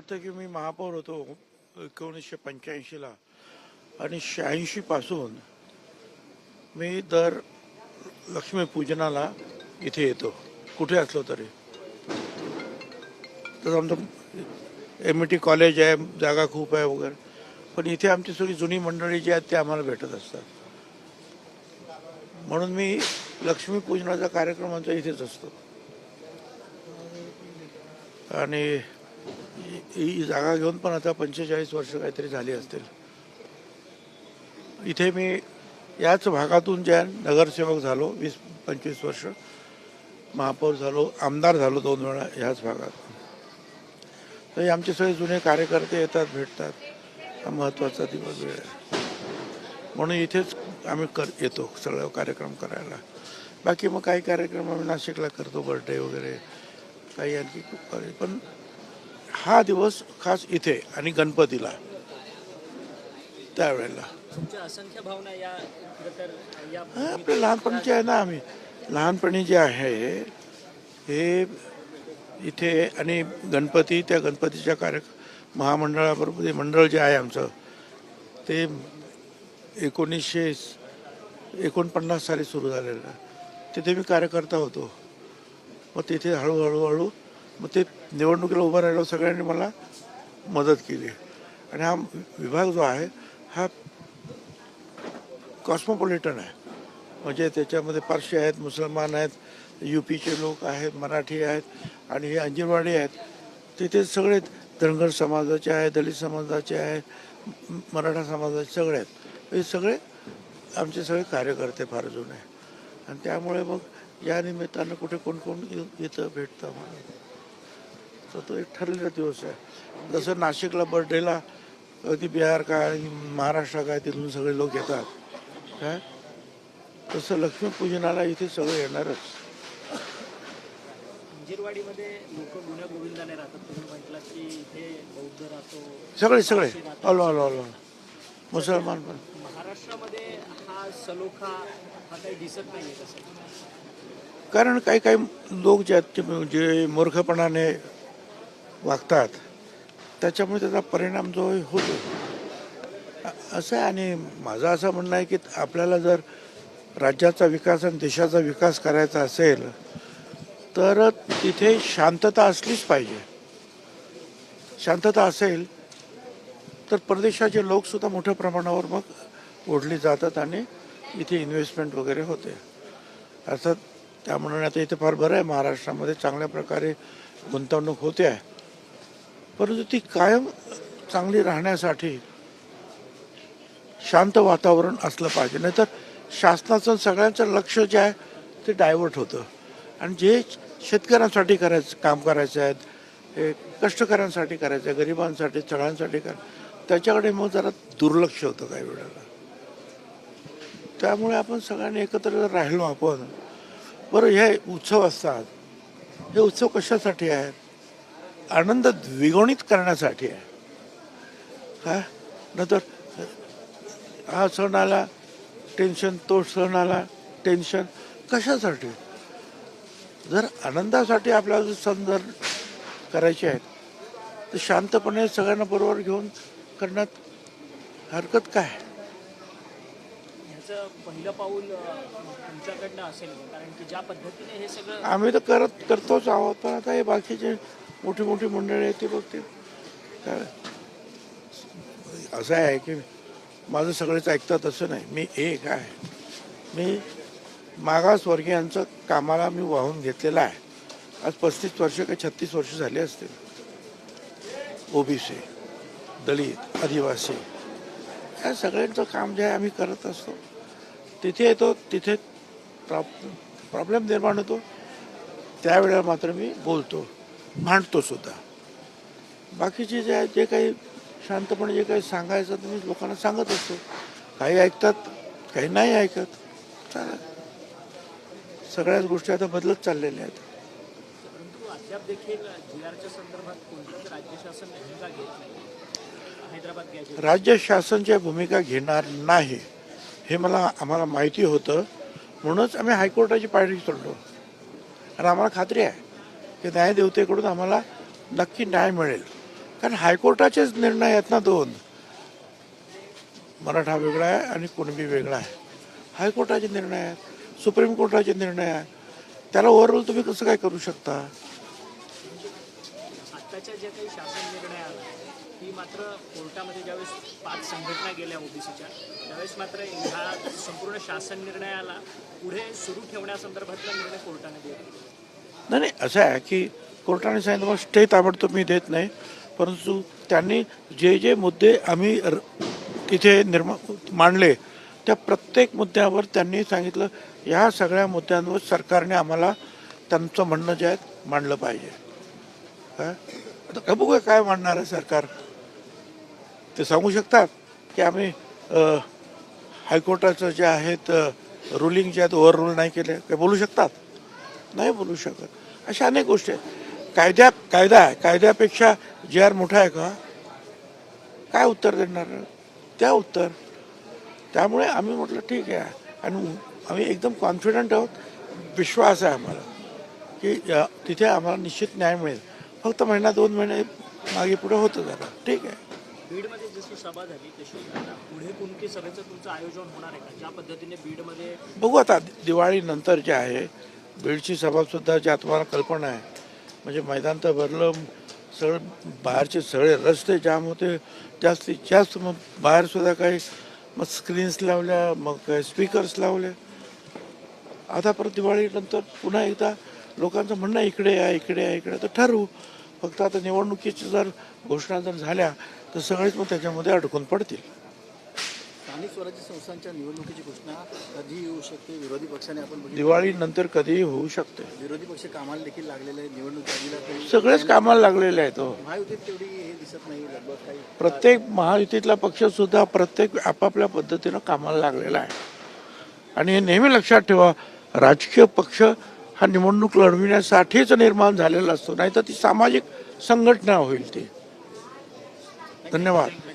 वाटतं की मी महापौर होतो एकोणीसशे पंच्याऐंशीला. आणि शहाऐंशीपासून मी दर लक्ष्मीपूजनाला इथे येतो. कुठे असलो तरी. तसं आमचं एम ई टी कॉलेज आहे जागा खूप आहे वगैरे. पण इथे आमची सगळी जुनी मंडळी जी आहेत ते आम्हाला भेटत असतात. म्हणून मी लक्ष्मीपूजनाचा कार्यक्रम आमचा इथेच असतो. आणि ही- जागा घेऊन पण आता पंचेचाळीस वर्ष काहीतरी झाली असतील. इथे मी याच भागातून ज्या नगरसेवक झालो वीस पंचवीस वर्ष महापौर झालो आमदार झालो दोन वेळा ह्याच भागात. तर आमचे सगळे जुने कार्यकर्ते येतात भेटतात. हा महत्त्वाचा दिवस वेळ आहे. म्हणून इथेच आम्ही कर येतो सगळं कार्यक्रम करायला. बाकी मग काही कार्यक्रम आम्ही नाशिकला करतो बर्थडे वगैरे. काही आणखी खूप पण हा दिवस खास इथे आणि गणपतीला. त्यावेळेला. तुमच्या असंख्य भावना या खरं तर या हा, आपले लहानपणीचे आहे ना आम्ही. लहानपणी जे आहे हे इथे आणि गणपती त्या गणपतीच्या कार्य महामंडळाबरोबर ते मंडळ जे आहे आमचं ते एकोणीसशे एकोणपन्नास साली सुरू झालेलं. तिथे मी कार्यकर्ता होतो. मग तिथे हळूहळू हळू मग ते निवडणुकीला उभं राहिलं सगळ्यांनी मला मदत केली. आणि हा विभाग जो आहे हा कॉस्मोपॉलिटन आहे. म्हणजे त्याच्यामध्ये पारशी आहेत मुसलमान आहेत युपीचे लोक आहेत मराठी आहेत आणि हे अंजिरवाडी आहेत. तिथे सगळे धनगर समाजाचे आहेत दलित समाजाचे आहेत मराठा समाजाचे सगळे आहेत. हे सगळे आमचे सगळे कार्यकर्ते फार जुने. आणि त्यामुळे मग या निमित्तानं कुठे कोण कोण येतं भेटतं आम्हाला तर तो एक ठरलेला दिवस आहे. जसं नाशिकला बर्थडेला अगदी बिहार काय महाराष्ट्र काय तिथून सगळे लोक येतात. काय? तसं लक्ष्मीपूजनाला इथे सगळे येणारच. सगळे सगळे. हलो हलो हलो मुसलमान पण. कारण काही काही लोक जे आहेत जे मूर्खपणाने वागतात. त्याच्यामुळे त्याचा परिणाम जो आहे होतो. असं आहे आणि माझं असं म्हणणं आहे की आपल्याला जर राज्याचा विकास आणि देशाचा विकास करायचा असेल तर तिथे शांतता असलीच पाहिजे. शांतता असेल तर परदेशाचे लोकसुद्धा मोठ्या प्रमाणावर मग ओढली जातात आणि इथे इन्व्हेस्टमेंट वगैरे होते. अर्थात त्या आता इथे फार बरं आहे. महाराष्ट्रामध्ये चांगल्या प्रकारे गुंतवणूक होते आहे. परंतु ती कायम चांगली राहण्यासाठी शांत वातावरण असलं पाहिजे. नाहीतर शासनाचं सगळ्यांचं लक्ष जे आहे ते डायव्हर्ट होतं. आणि जे शेतकऱ्यांसाठी करायचं काम करायचं आहेत हे कष्टकऱ्यांसाठी करायचं आहे गरिबांसाठी सगळ्यांसाठी कर त्याच्याकडे मग जरा दुर्लक्ष होतं काही वेळेला. त्यामुळे आपण सगळ्यांनी एकत्र जर राहिलो आपण बरं हे उत्सव असतात. हे उत्सव कशासाठी आहेत? आनंद द्विगुणित करण्यासाठी आहे. हा? नंतर हा सण आला टेन्शन तो सण आला टेन्शन कशासाठी? जर आनंदासाठी आपल्याला सण जर करायचे आहेत तर शांतपणे सगळ्यांना बरोबर घेऊन करण्यात हरकत काय? ह्याचं पहिलं पाऊल तुमच्याकडनं असेल. कारण की ज्या पद्धतीने हे सगळं आम्ही तर करत करतोच आहोत पण आता हे बाकीचे मोठी मोठी मंडळी आहेत ती बघतील. काय असं आहे की माझं सगळेच ऐकतात असं नाही. मी एक आहे. मी मागासवर्गीयांचं कामाला मी वाहून घेतलेलं आहे. आज पस्तीस वर्ष का छत्तीस वर्ष झाले असतील. ओबीसी दलित आदिवासी या सगळ्यांचं काम जे आहे आम्ही करत असतो. तिथे येतो तिथे प्रॉब प्रॉब्लेम निर्माण होतो. त्यावेळेला मात्र मी बोलतो भांडतो सुद्धा. बाकीचे जे जे काही शांतपणे जे काही सांगायचं ते मी लोकांना सांगत असतो. काही ऐकतात काही नाही ऐकत. चालेल सगळ्याच गोष्टी आता बदलत चाललेल्या आहेत. परंतु अद्याप देखील जी आरच्या संदर्भात कोणतंच राज्य शासन भूमिका घेत नाही. हैदराबाद गॅजेट राज्य शासनच्या भूमिका घेणार नाही. हे मला आम्हाला माहिती होतं. म्हणूनच आम्ही हायकोर्टाची पायरी चढलो आणि आम्हाला खात्री आहे की न्यायदेवतेकडून आम्हाला नक्की न्याय मिळेल. कारण हायकोर्टाचेच निर्णय आहेत ना दोन. मराठा वेगळा आहे आणि कुणबी वेगळा आहे. हायकोर्टाचे निर्णय आहेत सुप्रीम कोर्टाचे निर्णय आहे त्याला ओव्हरऑल तुम्ही कसं काय करू शकता? आत्ताच्या ज्या काही शासन निर्णय आला ती मात्र कोर्टामध्ये ज्यावेळेस पाच संघटना गेल्या ओबीसीच्या त्यावेळेस मात्र ह्या संपूर्ण शासन निर्णयाला पुढे सुरू ठेवण्यासंदर्भातला निर्णय कोर्टाने दिला. नाही नाही असं आहे की कोर्टाने सांगितलं मग स्टे ताबडतोब मी देत नाही. परंतु त्यांनी जे जे मुद्दे आम्ही र- तिथे निर्मा मांडले त्या प्रत्येक मुद्द्यावर त्यांनी सांगितलं ह्या सगळ्या मुद्द्यांवर सरकारने आम्हाला त्यांचं म्हणणं जे आहे मांडलं पाहिजे. काय आता बघूया काय मांडणार आहे सरकार. ते सांगू शकतात की आम्ही हायकोर्टाचं जे आहेत रुलिंग जे आहेत ओव्हर रूल नाही केले. काय बोलू शकतात? नाही बोलू शकत. अशा अनेक गोष्टी आहेत. कायद्या कायदा आहे. कायद्यापेक्षा जे आर मोठा आहे का? काय उत्तर देणार? त्या उत्तर. त्यामुळे आम्ही म्हटलं ठीक आहे. आणि आम्ही एकदम कॉन्फिडंट आहोत. विश्वास आहे आम्हाला की तिथे आम्हाला निश्चित न्याय मिळेल. फक्त महिना दोन महिने मागे पुढे होतं जरा. ठीक आहे. बीडमध्ये जशी सभा झाली तशी आता पुढे कोणती सभेचं तुमचं आयोजन होणार आहे? का ज्या पद्धतीने बीडमध्ये बघू आता दिवाळीनंतर जे आहे बीडची सभासुद्धा जी तुम्हाला कल्पना आहे म्हणजे मैदान तर भरलं सगळं बाहेरचे सगळे रस्ते जाम होते जास्तीत जास्त मग बाहेरसुद्धा काही मग स्क्रीन्स लावल्या मग काही स्पीकर्स लावले. आता परत दिवाळीनंतर पुन्हा एकदा लोकांचं म्हणणं इकडे या इकडे या इकडे तर ठरवू. फक्त आता निवडणुकीची जर घोषणा जर झाल्या तर सगळेच मग त्याच्यामध्ये अडकून पडतील. स्थानिक स्वराज्य संस्थांच्या निवडणुकीची घोषणा कधी येऊ शकते? विरोधी पक्षाने आपण दिवाळीनंतर कधीही होऊ शकते. विरोधी पक्ष कामाला देखील लागलेले आहे निवडणूक सगळेच कामाला लागलेले आहेत हो. महायुतीत तेवढी हे दिसत नाही लगभग काही. प्रत्येक महायुतीतला पक्ष सुद्धा प्रत्येक आपापल्या पद्धतीनं कामाला लागलेला आहे. आणि हे नेहमी लक्षात ठेवा राजकीय पक्ष हा निवडणूक लढविण्यासाठीच निर्माण झालेला असतो नाही तर ती सामाजिक संघटना होईल ती. धन्यवाद.